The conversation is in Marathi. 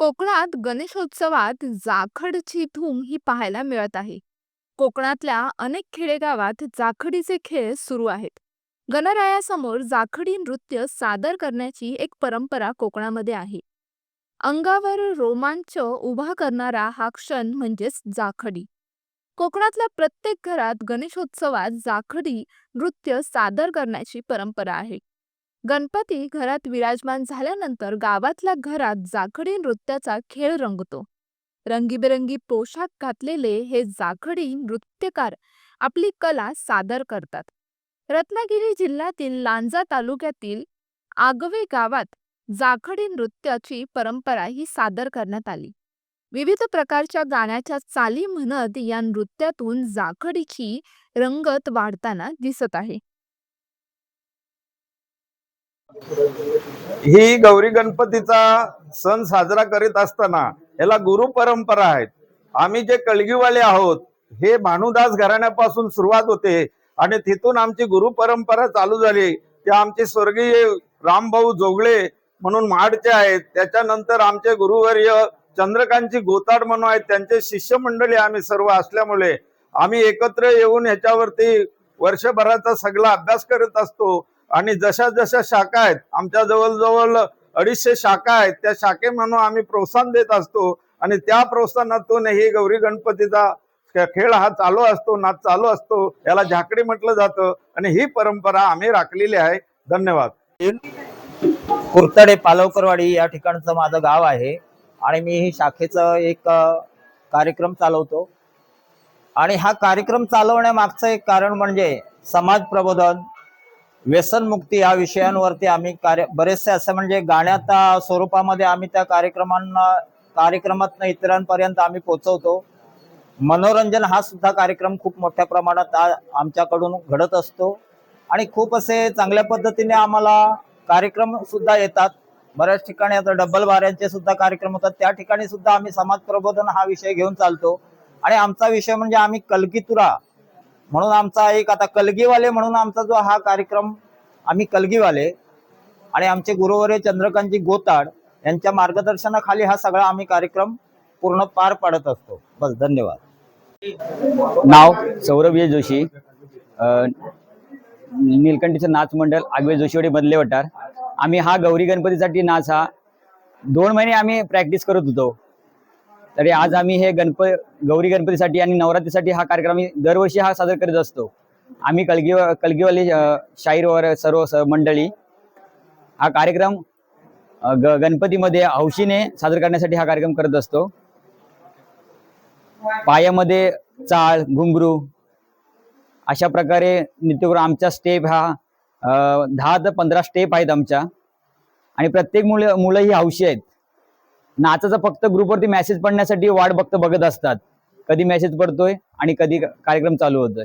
कोकणात गणेशोत्सवात जाखडची धूम ही पाहायला मिळत आहे. कोकणातल्या अनेक खेडेगावात जाखडीचे खेळ सुरू आहेत. गणरायासमोर जाखडी नृत्य सादर करण्याची एक परंपरा कोकणामध्ये आहे. अंगावर रोमांच उभा करणारा हा क्षण म्हणजेच जाखडी. कोकणातल्या प्रत्येक घरात गणेशोत्सवात जाखडी नृत्य सादर करण्याची परंपरा आहे. गणपती घरात विराजमान झाल्यानंतर गावातल्या घरात जाखडी नृत्याचा खेळ रंगतो. रंगीबेरंगी पोशाख घातलेले हे जाखडी नृत्यकार आपली कला सादर करतात. रत्नागिरी जिल्ह्यातील लांजा तालुक्यातील आगवे गावात जाखडी नृत्याची परंपरा ही सादर करण्यात आली. विविध प्रकारच्या गाण्याच्या चाली म्हणत या नृत्यातून जाखडीची रंगत वाढताना दिसत आहे. ही गौरी गणपतीचा सण साजरा करीत असताना याला गुरु परंपरा आहेत. आम्ही जे कळगीवाले आहोत हे भानुदास घराण्यापासून सुरुवात होते आणि तिथून आमची गुरु परंपरा चालू झाली. ते आमचे स्वर्गीय रामभाऊ जोगळे म्हणून माडचे आहेत. त्याच्यानंतर आमचे गुरुवर्य चंद्रकांची गोताड म्हणून आहेत. त्यांचे शिष्यमंडळी आम्ही सर्व असल्यामुळे आम्ही एकत्र येऊन ह्याच्यावरती वर्षभराचा सगळा अभ्यास करत असतो. आणि जशा जशा शाखा आहेत आमच्या जवळजवळ अडीचशे शाखा आहेत त्या शाखे म्हणून आम्ही प्रोत्साहन देत असतो. आणि त्या प्रोत्साहनातून हे गौरी गणपतीचा खेळ हा चालू असतो नाच चालू असतो याला झाकडी म्हटलं जातं. आणि ही परंपरा आम्ही राखलेली आहे. धन्यवाद. कुर्तडे पालवकरवाडी या ठिकाणचं माझं गाव आहे. आणि मी ही शाखेचं एक कार्यक्रम चालवतो. आणि हा कार्यक्रम चालवण्यामागचं एक कारण म्हणजे समाज प्रबोधन. व्यसनमुक्ती या विषयांवरती आम्ही कार्य बरेचसे असं म्हणजे गाण्याच्या स्वरूपामध्ये आम्ही त्या कार्यक्रमांना कार्यक्रमातनं इतरांपर्यंत आम्ही पोचवतो मनोरंजन हा सुद्धा कार्यक्रम खूप मोठ्या प्रमाणात आमच्याकडून घडत असतो. आणि खूप असे चांगल्या पद्धतीने आम्हाला कार्यक्रम सुद्धा येतात. बऱ्याच ठिकाणी आता डब्बल बाऱ्यांचे सुद्धा कार्यक्रम होतात. त्या ठिकाणी सुद्धा आम्ही समाज प्रबोधन हा विषय घेऊन चालतो. आणि आमचा विषय म्हणजे आम्ही कलकीतुरा म्हणून आमचा एक आता कलगीवाले म्हणून आमचा जो हा कार्यक्रम आम्ही कलगीवाले आणि आमचे गुरुवरे चंद्रकांतजी गोताड यांच्या मार्गदर्शनाखाली हा सगळा आम्ही कार्यक्रम पूर्ण पार पाडत असतो. बस धन्यवाद. नाव सौरभीय जोशी. नीलकंठीचं नाच मंडळ आगवे जोशीवाडी बदले वटार आम्ही हा गौरी गणपतीसाठी नाच हा दोन महिने आम्ही प्रॅक्टिस करत होतो. तरी आज आम्ही हे गणप गौरी गणपतीसाठी आणि नवरात्रीसाठी हा कार्यक्रम आम्ही दरवर्षी हा सादर करीत असतो. आम्ही कलगी कलगीवाली शाहीरवर सर्व स- मंडळी हा कार्यक्रम ग गणपतीमध्ये हौशीने सादर करण्यासाठी हा कार्यक्रम करत असतो. पायामध्ये चाळ घुंगरू अशा प्रकारे नृत्य आमचा स्टेप हा दहा ते पंधरा स्टेप आहेत आमच्या. आणि प्रत्येक मुलं मुलं ही हौशी आहेत. नाचाचा फक्त ग्रुपवरती मेसेज पडण्यासाठी वाट बघत बघत असतात. कधी मेसेज पडतोय आणि कधी कार्यक्रम चालू होतोय.